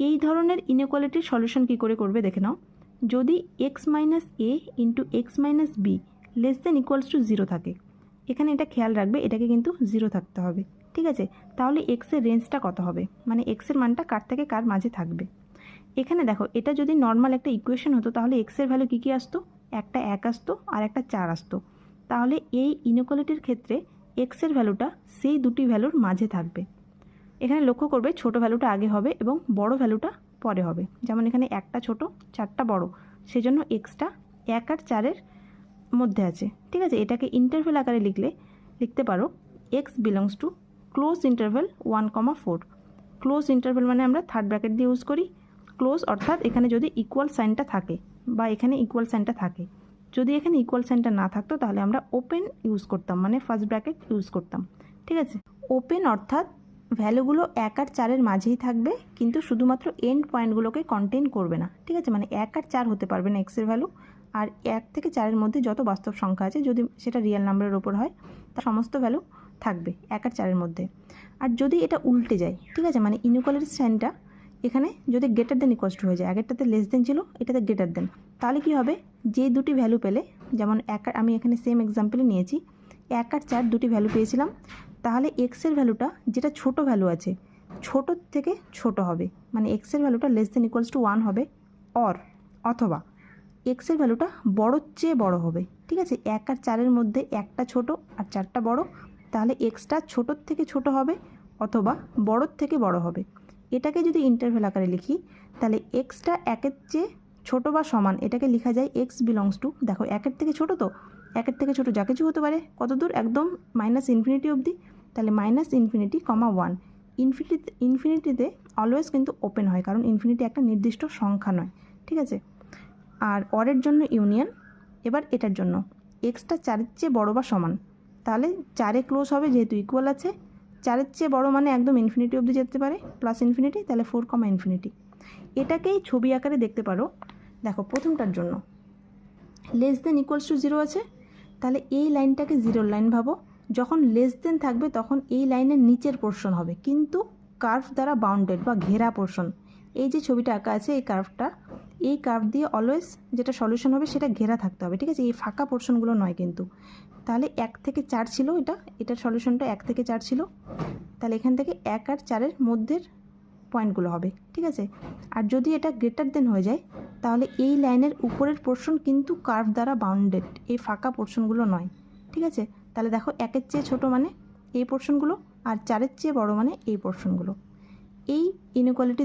এই ধরনের ইনইকুয়ালিটির সলিউশন কী করে করবে দেখে নাও। যদি x minus a into x minus b less than equals to zero থাকে, এখানে এটা খেয়াল রাখবে, এটাকে কিন্তু জিরো থাকতে হবে, ঠিক আছে? তাহলে এক্সের রেঞ্জটা কত হবে? মানে এক্সের মানটা কার থেকে কার মাঝে থাকবে? এখানে দেখো, এটা যদি নর্মাল একটা ইকুয়েশন হতো, তাহলে এক্সের ভ্যালু কী কী আসতো? একটা এক আসতো আর একটা চার আসতো। তাহলে এই ইনইকুয়ালিটির ক্ষেত্রে এক্সের ভ্যালুটা সেই দুটি ভ্যালুর মাঝে থাকবে। এখানে লক্ষ্য করবে ছোট ভ্যালুটা আগে হবে এবং বড় ভ্যালুটা পরে হবে। যেমন এখানে একটা ছোট, চারটা বড়। সেজন্য এক্সটা এক আর চারের মধ্যে আছে। ঠিক আছে? এটাকে ইন্টারভেল আকারে লিখলে, লিখতে পারো x belongs to close interval one comma four close interval মানে আমরা থার্ড ব্র্যাকেট দিয়ে ইউজ করি। ক্লোজ অর্থাৎ এখানে যদি ইকুয়াল সাইনটা থাকে বা এখানে ইকুয়াল সাইনটা থাকে। যদি এখানে ইকুয়াল সাইনটা না থাকতো, তাহলে আমরা ওপেন ইউজ করতাম মানে ফার্স্ট ব্র্যাকেট ইউজ করতাম। ঠিক আছে? ওপেন অর্থাৎ ভ্যালুগুলো এক আর চারের মাঝেই থাকবে, কিন্তু শুধুমাত্র এন্ড পয়েন্টগুলোকে কন্টেন করবে না, ঠিক আছে? মানে এক আর চার হতে পারবে না এক্সের ভ্যালু, আর এক থেকে চারের মধ্যে যত বাস্তব সংখ্যা আছে, যদি সেটা রিয়েল নাম্বারের ওপর হয়, তার সমস্ত ভ্যালু থাকবে এক আর চারের মধ্যে। আর যদি এটা উল্টে যায়, ঠিক আছে? মানে ইনইকুয়ালিটি সাইনটা এখানে যদি গ্রেটার দেন ইকোয়াস টু হয়ে যায়, আগেরটাতে লেস দেন ছিল, এটাতে গ্রেটার দেন তাহলে কি হবে? যে দুটি ভ্যালু পেলে, যেমন এক আমি এখানে সেম এক্সাম্পলে নিয়েছি, এক আর চার দুটি ভ্যালু পেয়েছিলাম তাহলে এক্সের ভ্যালুটা, যেটা ছোট ভ্যালু আছে, ছোট থেকে ছোট হবে। মানে এক্সের ভ্যালুটা less than equals to one হবে অর অথবা এক্সের ভ্যালুটা বড়োর চেয়ে বড় হবে, ঠিক আছে? এক আর চারের মধ্যে একটা ছোট আর চারটা বড়, তাহলে এক্সটা ছোটোর থেকে ছোট হবে অথবা বড়োর থেকে বড় হবে। এটাকে যদি ইন্টারভেল আকারে লিখি, তাহলে এক্সটা একের চেয়ে ছোট বা সমান, এটাকে লেখা যায় এক্স বিলংস টু দেখো একের থেকে ছোট তো, একের থেকে ছোট যা কিছু হতে পারে, কত দূর? একদম মাইনাস ইনফিনিটি অবধি। তাহলে minus infinity comma one infinity ইনফিনিটিতে always কিন্তু ওপেন হয়, কারণ ইনফিনিটি একটা নির্দিষ্ট সংখ্যা নয়, ঠিক আছে? আর অরের জন্য ইউনিয়ন এবার এটার জন্য। এক্সটা চারের চেয়ে বড়ো বা সমান, তাহলে চারে ক্লোজ হবে যেহেতু ইকুয়াল আছে, চারের চেয়ে বড় মানে একদম ইনফিনিটি অবধি যেতে পারে প্লাস ইনফিনিটি তাহলে ফোর কমা ইনফিনিটি এটাকেই ছবি আকারে দেখতে পারো, দেখো প্রথমটার জন্য। Less than equals to zero আছে, তাহলে এই লাইনটাকে জিরোর লাইন ভাবো। যখন লেস দেন থাকবে তখন এই লাইনের নিচের পোর্শন হবে। কিন্তু কার্ভ দ্বারা বাউন্ডেড বা ঘেরা পোর্শন এই যে ছবিটা আঁকা আছে, এই কার্ভটা এই কার্ভ দিয়ে অলওয়েজ যেটা সলিউশন হবে সেটা ঘেরা থাকতে হবে, ঠিক আছে? এই ফাঁকা পোর্শনগুলো নয় কিন্তু। তাহলে এক থেকে চার ছিল এটা, এটার সলিউশনটা এক থেকে চার ছিল। তাহলে এখান থেকে এক আর চারের মধ্যের পয়েন্টগুলো হবে, ঠিক আছে? আর যদি এটা গ্রেটার দেন হয়ে যায়, তাহলে এই লাইনের উপরের পোর্শন কিন্তু কার্ভ দ্বারা বাউন্ডেড এই ফাঁকা পোর্শনগুলো নয়, ঠিক আছে? তাহলে দেখো একের চেয়ে ছোট মানে এই পোর্শনগুলো আর চারের চেয়ে বড় মানে এই পোর্শনগুলো এই ইনইকুয়ালিটি